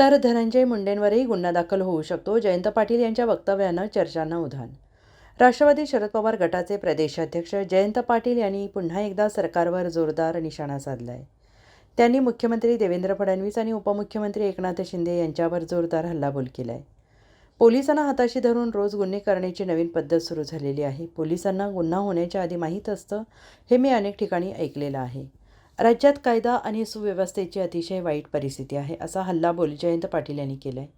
तर धनंजय मुंडेंवरही गुन्हा दाखल होऊ शकतो. जयंत पाटील यांच्या वक्तव्यानं चर्चांना उधाण. राष्ट्रवादी शरद पवार गटाचे प्रदेशाध्यक्ष जयंत पाटील यांनी पुन्हा एकदा सरकारवर जोरदार निशाणा साधला आहे त्यांनी मुख्यमंत्री देवेंद्र फडणवीस आणि उपमुख्यमंत्री एकनाथ शिंदे यांच्यावर जोरदार हल्लाबोल केला आहे पोलिसांना हाताशी धरून रोज गुन्हे करण्याची नवीन पद्धत सुरू झालेली आहे. पोलिसांना गुन्हा होण्याच्या आधी माहीत असतं हे मी अनेक ठिकाणी ऐकलेलं आहे. राज्यात कायदा आणि सुव्यवस्थेची अतिशय वाईट परिस्थिती आहे असा हल्लाबोल जयंत पाटील यांनी केला आहे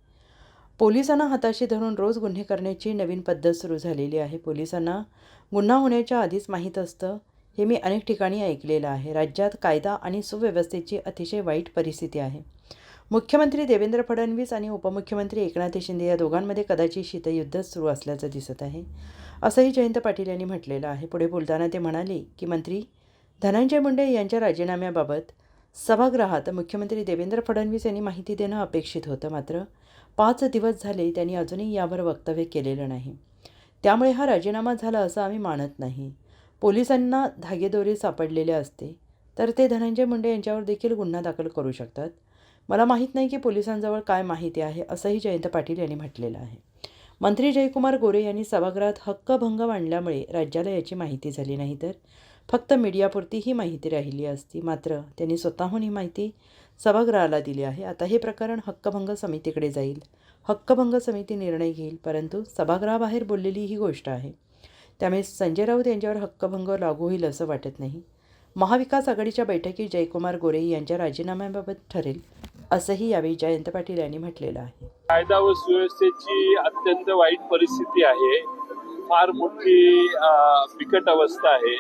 पोलिसांना हाताशी धरून रोज गुन्हे करण्याची नवीन पद्धत सुरू झालेली आहे. पोलिसांना गुन्हा होण्याच्या आधीच माहीत असतं हे मी अनेक ठिकाणी ऐकलेलं आहे. राज्यात कायदा आणि सुव्यवस्थेची अतिशय वाईट परिस्थिती आहे. मुख्यमंत्री देवेंद्र फडणवीस आणि उपमुख्यमंत्री एकनाथ शिंदे या दोघांमध्ये कदाचित शीतयुद्धच सुरू असल्याचं दिसत आहे असंही जयंत पाटील यांनी म्हटलेलं आहे. पुढे बोलताना ते म्हणाले की मंत्री धनंजय मुंडे यांच्या राजीनाम्याबाबत सभागृहात मुख्यमंत्री देवेंद्र फडणवीस यांनी माहिती देणं अपेक्षित होतं. मात्र पाच दिवस झाले त्यांनी अजूनही यावर वक्तव्य केलेलं नाही. त्यामुळे हा राजीनामा झाला असं आम्ही मानत नाही. पोलिसांना धागेदोरे सापडलेले असते तर ते धनंजय मुंडे यांच्यावर देखील गुन्हा दाखल करू शकतात. मला माहीत नाही की पोलिसांजवळ काय माहिती आहे असंही जयंत पाटील यांनी म्हटलेलं आहे. मंत्री जयकुमार गोरे यांनी सभागृहात हक्कभंग मांडल्यामुळे राज्याला याची माहिती झाली नाही तर फक्त मीडियापुरती ही माहिती राहिली असती. मात्र त्यांनी स्वतःहून ही माहिती सभागृहाला दिली आहे. आता हे प्रकरण हक्कभंग समितीकडे जाईल. हक्कभंग समिती निर्णय घेईल परंतु सभागृहाबाहेर बोललेली ही गोष्ट आहे. त्यामुळे संजय राऊत यांच्यावर हक्कभंग लागू होईल असं वाटत नाही. महाविकास आघाडीच्या बैठकीत जयकुमार गोरे यांच्या राजीनाम्याबाबत ठरेल असंही यावेळी जयंत पाटील यांनी म्हटलेलं आहे. कायदा व सुव्यवस्थेची अत्यंत वाईट परिस्थिती आहे. फार मोठी बिकट अवस्था आहे.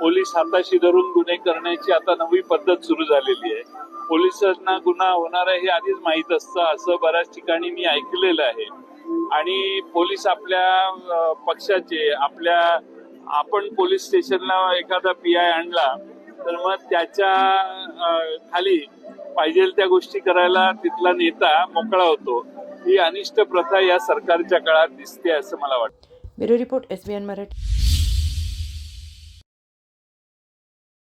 पोलीस हाताशी धरून गुन्हे करण्याची आता नवी पद्धत सुरू झालेली आहे. पोलिसांना गुन्हा होणार आहे हे आधीच माहीत असतं. असं बऱ्याच ठिकाणी मी ऐकलेलं आहे. आणि पोलीस आपल्या पक्षाचे आपल्या आपण पोलीस स्टेशनला एखादा पी आय आणला तर मग त्याच्याखाली पाहिजे त्या गोष्टी करायला तिथला नेता मोकळा होतो. ही अनिष्ट प्रथा या सरकारच्या काळात दिसते असं मला वाटतं. Bureau report S B N Marathi.